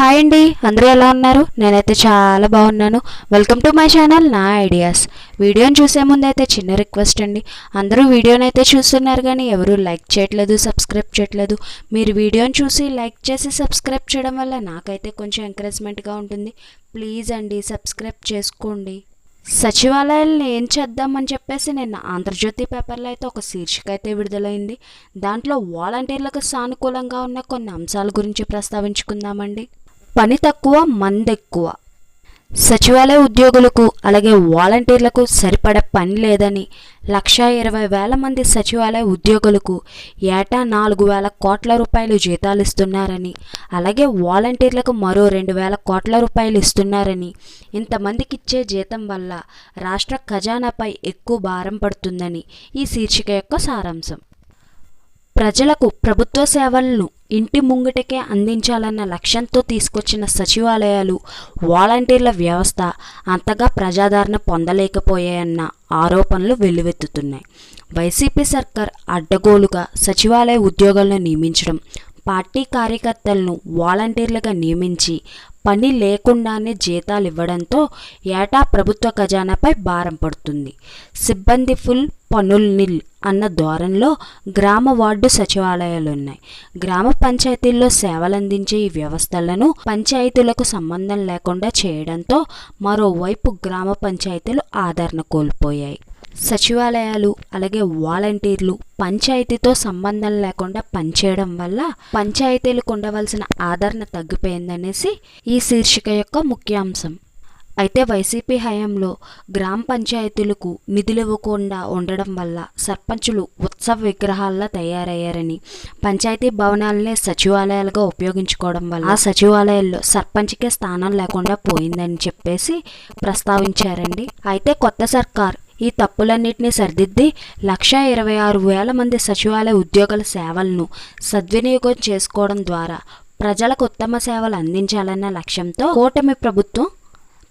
Hi అండి అందరూ ఎలా ఉన్నారు? నేనైతే చాలా బాగున్నాను. వెల్కమ్ టు మై ఛానల్ నా ఐడియాస్ వీడియోని చూసే ముందు అయితే చిన్న రిక్వెస్ట్ అండి. అందరూ వీడియోని అయితే చూస్తున్నారు కానీ ఎవరు లైక్ చేయట్లేదు సబ్స్క్రైబ్ చేయట్లేదు. మీరు వీడియోని చూసి లైక్ చేసి సబ్స్క్రైబ్ చేయడం వల్ల నాకైతే కొంచెం ఎంకరేజ్మెంట్గా ఉంటుంది. ప్లీజ్ అండి సబ్స్క్రైబ్ చేసుకోండి. సచివాలయాలను ఏం చేద్దామని చెప్పేసి నిన్న ఆంధ్రజ్యోతి పేపర్లో అయితే ఒక శీర్షిక అయితే విడుదలైంది. దాంట్లో వాలంటీర్లకు సానుకూలంగా ఉన్న కొన్ని అంశాల గురించి ప్రస్తావించుకుందామండి. పని తక్కువ మందెక్కువ. సచివాలయ ఉద్యోగులకు అలాగే వాలంటీర్లకు సరిపడే పని లేదని లక్షా ఇరవై వేల మంది సచివాలయ ఉద్యోగులకు ఏటా నాలుగు వేల కోట్ల రూపాయలు జీతాలు ఇస్తున్నారని అలాగే వాలంటీర్లకు మరో రెండు వేల కోట్ల రూపాయలు ఇస్తున్నారని ఇంతమందికి ఇచ్చే జీతం వల్ల రాష్ట్ర ఖజానాపై ఎక్కువ భారం పడుతుందని ఈ శీర్షిక యొక్క సారాంశం. ప్రజలకు ప్రభుత్వ సేవలను ఇంటి ముంగిటకే అందించాలన్న లక్ష్యంతో తీసుకొచ్చిన సచివాలయాలు వాలంటీర్ల వ్యవస్థ అంతగా ప్రజాదరణ పొందలేకపోయాయన్న ఆరోపణలు వెల్లువెత్తుతున్నాయి. వైసీపీ సర్కార్ అడ్డగోలుగా సచివాలయ ఉద్యోగాలను నియమించడం పార్టీ కార్యకర్తలను వాలంటీర్లుగా నియమించి పని లేకుండానే జీతాలు ఇవ్వడంతో ఏటా ప్రభుత్వ ఖజానాపై భారం పడుతుంది. సిబ్బంది ఫుల్ పనుల్ నిల్ అన్న ధోరణిలో గ్రామ వార్డు సచివాలయాలు ఉన్నాయి గ్రామ పంచాయతీల్లో సేవలందించే ఈ వ్యవస్థలను పంచాయతీలకు సంబంధం లేకుండా చేయడంతో మరోవైపు గ్రామ పంచాయతీలు ఆదరణ కోల్పోయాయి. సచివాలయాలు అలాగే వాలంటీర్లు పంచాయతీతో సంబంధం లేకుండా పనిచేయడం వల్ల పంచాయతీలకు ఉండవలసిన ఆదరణ తగ్గిపోయిందనేసి ఈ శీర్షిక యొక్క ముఖ్యాంశం. అయితే వైసీపీ హయాంలో గ్రామ పంచాయతీలకు నిధులు ఇవ్వకుండా ఉండడం వల్ల సర్పంచులు ఉత్సవ విగ్రహాల్లో తయారయ్యారని పంచాయతీ భవనాలనే సచివాలయాలుగా ఉపయోగించుకోవడం వల్ల ఆ సచివాలయాల్లో సర్పంచ్కే స్థానం లేకుండా పోయిందని చెప్పేసి ప్రస్తావించారండి. అయితే కొత్త సర్కార్ ఈ తప్పులన్నింటినీ సరిదిద్ది లక్షా ఇరవై ఆరు వేల మంది సచివాలయ ఉద్యోగుల సేవలను సద్వినియోగం చేసుకోవడం ద్వారా ప్రజలకు ఉత్తమ సేవలు అందించాలన్న లక్ష్యంతో కూటమి ప్రభుత్వం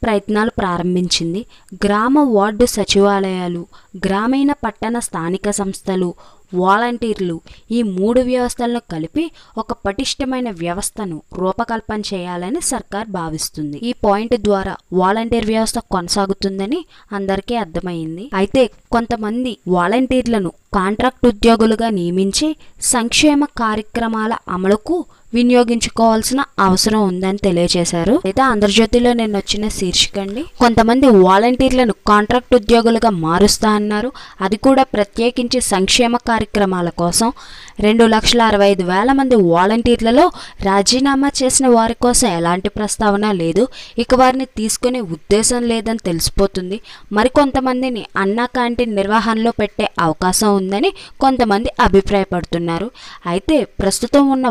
ప్రయత్నాలు ప్రారంభించింది. గ్రామ వార్డు సచివాలయాలు గ్రామీణ పట్టణ స్థానిక సంస్థలు వాలంటీర్లు ఈ మూడు వ్యవస్థలను కలిపి ఒక పటిష్టమైన వ్యవస్థను రూపకల్పన చేయాలని సర్కార్ భావిస్తుంది. ఈ పాయింట్ ద్వారా వాలంటీర్ వ్యవస్థ కొనసాగుతుందని అందరికీ అర్థమైంది. అయితే కొంతమంది వాలంటీర్లను కాంట్రాక్ట్ ఉద్యోగులుగా నియమించి సంక్షేమ కార్యక్రమాల అమలుకు వినియోగించుకోవాల్సిన అవసరం ఉందని తెలియజేశారు. అయితే ఆంధ్రజ్యోతిలో నేను వచ్చిన శీర్షిక అండి కొంతమంది వాలంటీర్లను కాంట్రాక్ట్ ఉద్యోగులుగా మారుస్తా అన్నారు. అది కూడా ప్రత్యేకించి సంక్షేమ కార్యక్రమాల కోసం. రెండు లక్షల అరవై ఐదు వేల మంది వాలంటీర్లలో రాజీనామా చేసిన వారి కోసం ఎలాంటి ప్రస్తావన లేదు. ఇక వారిని తీసుకునే ఉద్దేశం లేదని తెలిసిపోతుంది. మరికొంతమందిని అన్నా క్యాంటీన్ నిర్వహణలో పెట్టే అవకాశం ఉందని కొంతమంది అభిప్రాయపడుతున్నారు. అయితే ప్రస్తుతం ఉన్న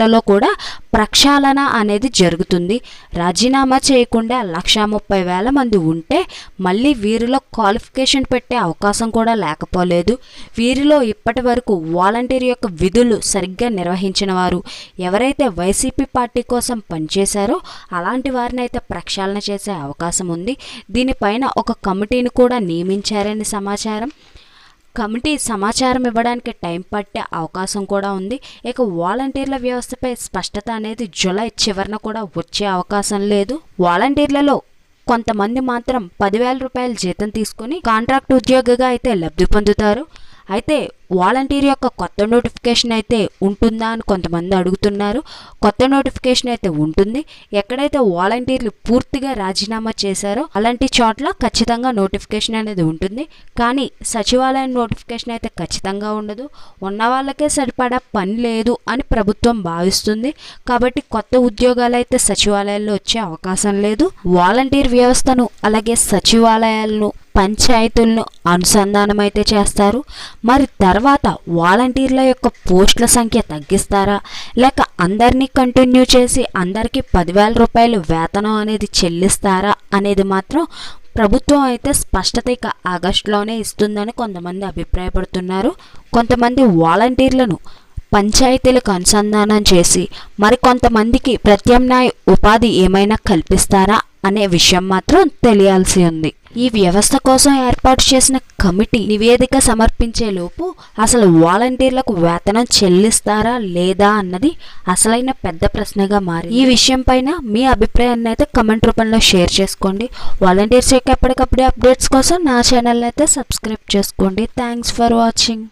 వాలంటీర్లలో కూడా ప్రక్షాళన అనేది జరుగుతుంది. రాజీనామా చేయకుండా లక్షా ముప్పై వేల మంది ఉంటే మళ్ళీ వీరిలో క్వాలిఫికేషన్ పెట్టే అవకాశం కూడా లేకపోలేదు. వీరిలో ఇప్పటి వరకు వాలంటీర్ యొక్క విధులు సరిగ్గా నిర్వహించిన వారు ఎవరైతే వైసీపీ పార్టీ కోసం పనిచేశారో అలాంటి వారిని అయితే ప్రక్షాళన చేసే అవకాశం ఉంది. దీనిపైన ఒక కమిటీని కూడా నియమించారని సమాచారం. కమిటీ సమాచారం ఇవ్వడానికి టైం పట్టే అవకాశం కూడా ఉంది. ఇక వాలంటీర్ల వ్యవస్థపై స్పష్టత అనేది జులై చివరన కూడా వచ్చే అవకాశం లేదు. వాలంటీర్లలో కొంతమంది మాత్రం పదివేల రూపాయల జీతం తీసుకుని కాంట్రాక్ట్ ఉద్యోగిగా అయితే లబ్ధి పొందుతారు. అయితే వాలంటీర్ యొక్క కొత్త నోటిఫికేషన్ అయితే ఉంటుందా అని కొంతమంది అడుగుతున్నారు. కొత్త నోటిఫికేషన్ అయితే ఉంటుంది. ఎక్కడైతే వాలంటీర్లు పూర్తిగా రాజీనామా చేశారో అలాంటి చోట్ల ఖచ్చితంగా నోటిఫికేషన్ అనేది ఉంటుంది. కానీ సచివాలయం నోటిఫికేషన్ అయితే ఖచ్చితంగా ఉండదు. ఉన్న వాళ్ళకే సరిపడా పని లేదు అని ప్రభుత్వం భావిస్తుంది. కాబట్టి కొత్త ఉద్యోగాలు అయితే సచివాలయాల్లో వచ్చే అవకాశం లేదు. వాలంటీర్ వ్యవస్థను అలాగే సచివాలయాలను పంచాయతీలను అనుసంధానం అయితే చేస్తారు. మరి తర్వాత వాలంటీర్ల యొక్క పోస్టుల సంఖ్య తగ్గిస్తారా? లేక అందరినీ కంటిన్యూ చేసి అందరికీ పదివేల రూపాయలు వేతనం అనేది చెల్లిస్తారా అనేది మాత్రం ప్రభుత్వం అయితే స్పష్టత ఇక ఆగస్టులోనే ఇస్తుందని కొంతమంది అభిప్రాయపడుతున్నారు. కొంతమంది వాలంటీర్లను పంచాయతీలకు అనుసంధానం చేసి మరికొంతమందికి ప్రత్యామ్నాయ ఉపాధి ఏమైనా కల్పిస్తారా అనే విషయం మాత్రం తెలియాల్సి ఉంది. ఈ వ్యవస్థ కోసం ఏర్పాటు చేసిన కమిటీ నివేదిక సమర్పించే లోపు అసలు వాలంటీర్లకు వేతనం చెల్లిస్తారా లేదా అన్నది అసలైన పెద్ద ప్రశ్నగా మారి ఈ విషయం పైన మీ అభిప్రాయాన్ని అయితే కమెంట్ రూపంలో షేర్ చేసుకోండి. వాలంటీర్స్ యొక్క ఎప్పటికప్పుడు అప్డేట్స్ కోసం నా ఛానల్ అయితే సబ్స్క్రైబ్ చేసుకోండి. Thanks for watching.